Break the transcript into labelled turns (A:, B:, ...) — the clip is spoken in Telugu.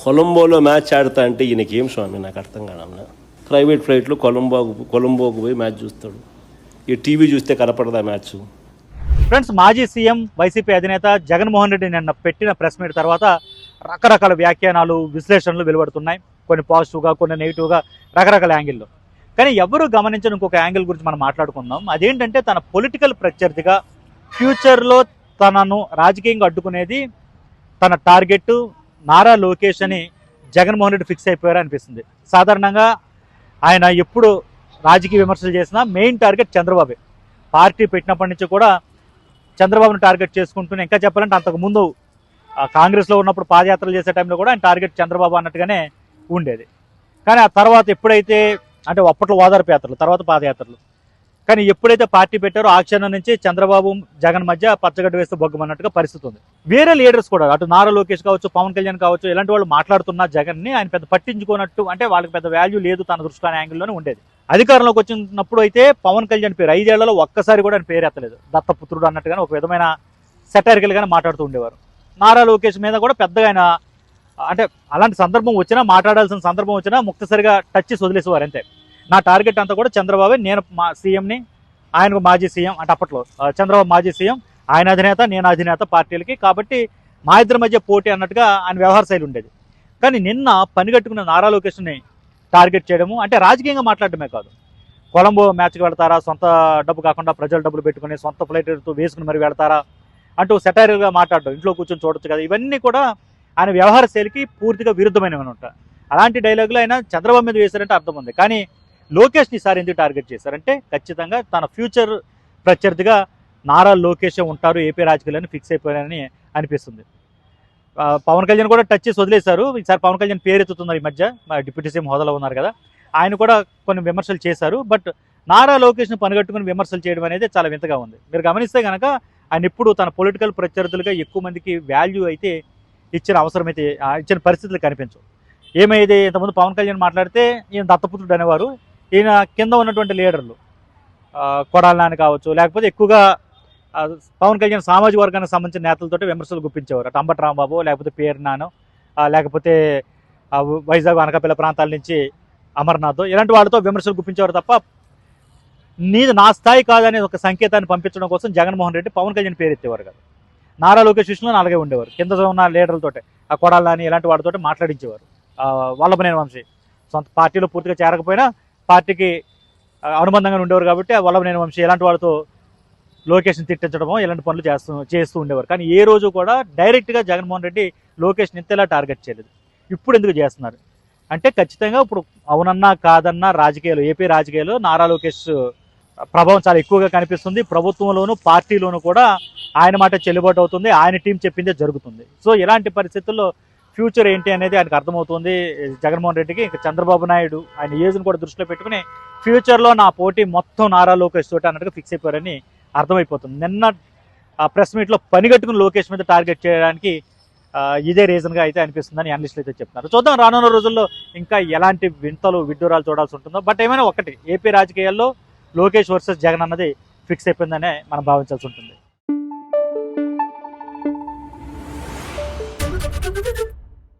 A: కొలంబోలో మ్యాచ్ ఆడతా అంటే ఈయనకి ఏం స్వామి? నాకు అర్థం కాదన్న ప్రైవేట్ ఫ్లైట్లో కొలంబోకు కొలంబోకు పోయి మ్యాచ్ చూస్తాడు. ఈ టీవీ చూస్తే కనపడదా మ్యాచ్?
B: ఫ్రెండ్స్ మాజీ సీఎం వైసీపీ అధినేత జగన్మోహన్ రెడ్డి నిన్న పెట్టిన ప్రెస్ మీట్ తర్వాత రకరకాల వ్యాఖ్యానాలు విశ్లేషణలు వెలువడుతున్నాయి. కొన్ని పాజిటివ్గా కొన్ని నెగిటివ్గా రకరకాల యాంగిల్లో. కానీ ఎవరు గమనించిన ఇంకొక యాంగిల్ గురించి మనం మాట్లాడుకుందాం. అదేంటంటే తన పొలిటికల్ ప్రత్యర్థిగా ఫ్యూచర్లో తనను రాజకీయంగా అడ్డుకునేది తన టార్గెట్ నారా లోకేష్ అని జగన్మోహన్ రెడ్డి ఫిక్స్ అయిపోయారు అనిపిస్తుంది. సాధారణంగా ఆయన ఎప్పుడు రాజకీయ విమర్శలు చేసినా మెయిన్ టార్గెట్ చంద్రబాబే. పార్టీ పెట్టినప్పటి నుంచి కూడా చంద్రబాబును టార్గెట్ చేసుకుంటూనే ఇంకా చెప్పాలంటే అంతకుముందు ఆ, కాంగ్రెస్లో ఉన్నప్పుడు పాదయాత్రలు చేసే టైంలో కూడా ఆయన టార్గెట్ చంద్రబాబు అన్నట్టుగానే ఉండేది. కానీ ఆ తర్వాత ఎప్పుడైతే అంటే అప్పట్లో ఓదార్పు యాత్రలు తర్వాత పాదయాత్రలు కానీ ఎప్పుడైతే పార్టీ పెట్టారో ఆ క్షణం నుంచి చంద్రబాబు జగన్ మధ్య పచ్చగడ్డ వేస్తే బొగ్గమన్నట్టుగా పరిస్థితి ఉంది. వేరే లీడర్స్ కూడా అటు నారా లోకేష్ కావచ్చు పవన్ కళ్యాణ్ కావచ్చు ఇలాంటి వాళ్ళు మాట్లాడుతున్న జగన్ని ఆయన పెద్ద పట్టించుకోనట్టు అంటే వాళ్ళకి పెద్ద వాల్యూ లేదు తన దృష్టిలో అనే యాంగిల్లోనే ఉండేది. అధికారంలోకి వచ్చినప్పుడు అయితే పవన్ కళ్యాణ్ పేరు ఐదేళ్ళలో ఒక్కసారి కూడా ఆయన పేరు ఎత్తలేదు. దత్తపుత్రుడు అన్నట్టుగానే ఒక విధమైన సెటరికల్ గానే మాట్లాడుతూ ఉండేవారు. నారా లోకేష్ మీద కూడా పెద్దగా ఆయన అంటే అలాంటి సందర్భం వచ్చినా మాట్లాడాల్సిన సందర్భం వచ్చినా ముక్తసరిగా టచ్ వదిలేసేవారు అంతే. నా టార్గెట్ అంతా కూడా చంద్రబాబు. నేను మా సీఎంని ఆయనకు మాజీ సీఎం అంటే అప్పట్లో చంద్రబాబు మాజీ సీఎం ఆయన అధినేత నేను అధినేత పార్టీలకి. కాబట్టి మా ఇద్దరి మధ్య పోటీ అన్నట్టుగా ఆయన వ్యవహార శైలి ఉండేది. కానీ నిన్న పనిగట్టుకున్న నారా లోకేష్ని టార్గెట్ చేయడము అంటే రాజకీయంగా మాట్లాడటమే కాదు. కొలంబో మ్యాచ్కి వెళ్తారా? సొంత డబ్బు కాకుండా ప్రజల డబ్బులు పెట్టుకుని సొంత ఫ్లైట్తో వేసుకుని మరి వెళ్తారా? అంటూ సెటైర్గా మాట్లాడడం ఇంట్లో కూర్చొని చూడొచ్చు కదా. ఇవన్నీ కూడా ఆయన వ్యవహార శైలికి పూర్తిగా విరుద్ధమైనవి ఉంటాయి అలాంటి డైలాగులు ఆయన చంద్రబాబు మీద వేశారంటే అర్థం ఉంది. కానీ లోకేష్ని సార్ ఎందుకు టార్గెట్ చేశారంటే ఖచ్చితంగా తన ఫ్యూచర్ ప్రత్యర్థిగా నారా లోకేషే ఉంటారు ఏపీ రాజకీయాలని ఫిక్స్ అయిపోయారని అనిపిస్తుంది. పవన్ కళ్యాణ్ కూడా టచ్ చేసి వదిలేశారు. ఈసారి పవన్ కళ్యాణ్ పేరు ఎత్తుతున్నారు ఈ మధ్య. మా డిప్యూటీ సీఎం హోదాలో ఉన్నారు కదా. ఆయన కూడా కొన్ని విమర్శలు చేశారు. బట్ నారా లోకేష్ను పనిగట్టుకుని విమర్శలు చేయడం అనేది చాలా వింతగా ఉంది. మీరు గమనిస్తే కనుక ఆయన ఇప్పుడు తన పొలిటికల్ ప్రత్యర్థులుగా ఎక్కువ మందికి వాల్యూ అయితే ఇచ్చిన అవసరం అయితే ఇచ్చిన పరిస్థితులు కనిపించవు. ఏమైతే ఇంతకుముందు పవన్ కళ్యాణ్ మాట్లాడితే ఈయన దత్తపుత్రుడు అనేవారు. ఈయన కింద ఉన్నటువంటి లీడర్లు. కొడాల నాని కావచ్చు లేకపోతే ఎక్కువగా పవన్ కళ్యాణ్ సామాజిక వర్గానికి సంబంధించిన నేతలతో విమర్శలు గుప్పించేవారు. అటు అంబటి రాంబాబు లేకపోతే పేరు నాను లేకపోతే వైజాగ్ అనకాపల్లి ప్రాంతాల నుంచి అమర్నాథ్ ఇలాంటి వాళ్ళతో విమర్శలు గుప్పించేవారు తప్ప నీది నా స్థాయి కాదనే ఒక సంకేతాన్ని పంపించడం కోసం జగన్మోహన్ రెడ్డి పవన్ కళ్యాణ్ పేరు ఎత్తేవారు కాదు. నారా లోకేష్ విషయంలో అలాగే ఉండేవారు. కింద ఉన్న లీడర్లతోటే ఆ కొడాలని ఇలాంటి వాటితో మాట్లాడించేవారు. వల్లభనేని వంశీ సొంత పార్టీలో పూర్తిగా చేరకపోయినా పార్టీకి అనుబంధంగా ఉండేవారు కాబట్టి ఆ వల్లభనేని వంశీ ఇలాంటి వాళ్ళతో లోకేష్ని తిట్టించడమో ఇలాంటి పనులు చేస్తూ చేస్తూ ఉండేవారు. కానీ ఏ రోజు కూడా డైరెక్ట్గా జగన్మోహన్ రెడ్డి లోకేష్ని ఇంతేలా టార్గెట్ చేయలేదు. ఇప్పుడు ఎందుకు చేస్తున్నారు? అంటే ఖచ్చితంగా ఇప్పుడు అవునన్నా కాదన్నా రాజకీయాలు ఏపీ రాజకీయాలు నారా లోకేష్ ప్రభావం చాలా ఎక్కువగా కనిపిస్తుంది. ప్రభుత్వంలోనూ పార్టీలోనూ కూడా ఆయన మాట చెల్లుబాటు అవుతుంది. ఆయన టీం చెప్పిందే జరుగుతుంది. సో ఇలాంటి పరిస్థితుల్లో ఫ్యూచర్ ఏంటి అనేది ఆయనకు అర్థమవుతుంది. జగన్మోహన్ రెడ్డికి ఇంకా చంద్రబాబు నాయుడు ఆయన ఏజ్ని కూడా దృష్టిలో పెట్టుకుని ఫ్యూచర్లో నా పోటీ మొత్తం నారా లోకేష్ తోటి అన్నట్టుగా ఫిక్స్ అయిపోయారని అర్థమైపోతుంది. నిన్న ఆ ప్రెస్ మీట్లో పనిగట్టుకుని లోకేష్ మీద టార్గెట్ చేయడానికి ఇదే రీజన్గా అయితే అనిపిస్తుందని అనలిస్టులు అయితే చెప్తున్నారు. చూద్దాం రానున్న రోజుల్లో ఇంకా ఎలాంటి వింతలు విడ్డూరాలు చూడాల్సి ఉంటుందో. బట్ ఏమైనా ఒకటి ఏపీ రాజకీయాల్లో లోకేష్ వర్సెస్ జగన్ అన్నది ఫిక్స్ అయిపోయిందనే మనం భావించాల్సి ఉంటుంది.